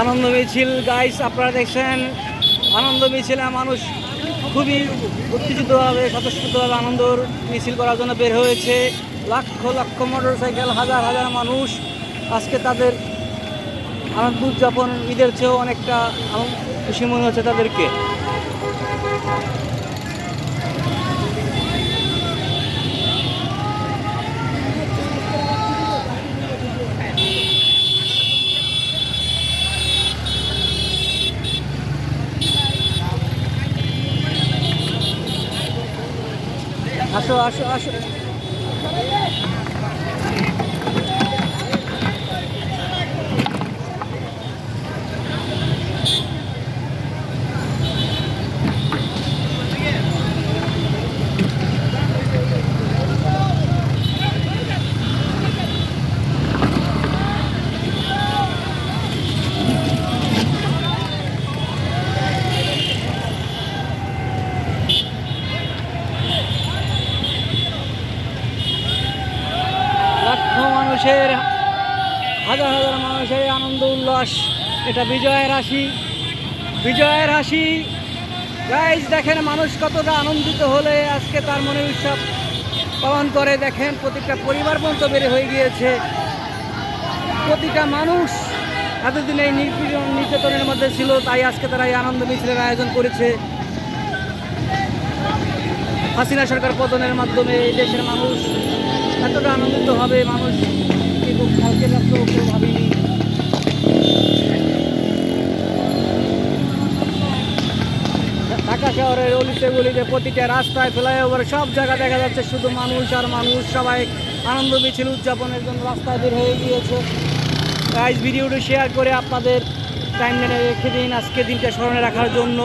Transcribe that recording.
আনন্দ মিছিল গাইস আপনারা দেখছেন? আনন্দ মিছিলে মানুষ খুবই উত্তেজিতভাবে, স্বতঃস্ফূর্তভাবে আনন্দ মিছিল করার জন্য বের হয়েছে। লক্ষ লক্ষ মোটর সাইকেল হাজার হাজার মানুষ আজকে তাদের আনন্দ উদযাপন, ঈদের চেয়েও অনেকটা খুশি মনে হচ্ছে তাদেরকে। আসো আসো আসো মানুষের হাজার হাজার মানুষের আনন্দ, উল্লাস, এটা বিজয়ের হাসি। বিজয়ের হাসি। গাইজ দেখেন মানুষ কতটা আনন্দিত হলে আজকে তার মনে উৎসব পালন করে। দেখেন প্রতিটা পরিবার পর্যন্ত বেড়ে হয়ে গিয়েছে। প্রতিটা মানুষ এতদিন এই নিপীড়ন নির্যাতনের মধ্যে ছিল, তাই আজকে তারা এই আনন্দ মিছিলের আয়োজন করেছে। হাসিনা সরকার পতনের মাধ্যমে এই দেশের মানুষ এতটা আনন্দিত হবে, মানুষ কালকে ভাবিনি ঢাকা শহরের অলিতে গলিতে প্রতিটা রাস্তায় ফ্লাইওভার, সব জায়গা দেখা যাচ্ছে শুধু মানুষ আর মানুষ। সবাই আনন্দ মিছিল উদযাপনের জন্য রাস্তায় বের হয়ে গিয়েছে। গাইজ ভিডিওটি শেয়ার করে আপনাদের টাইম লাইনে রেখে দিন। আজকে দিনটা স্মরণে রাখার জন্য।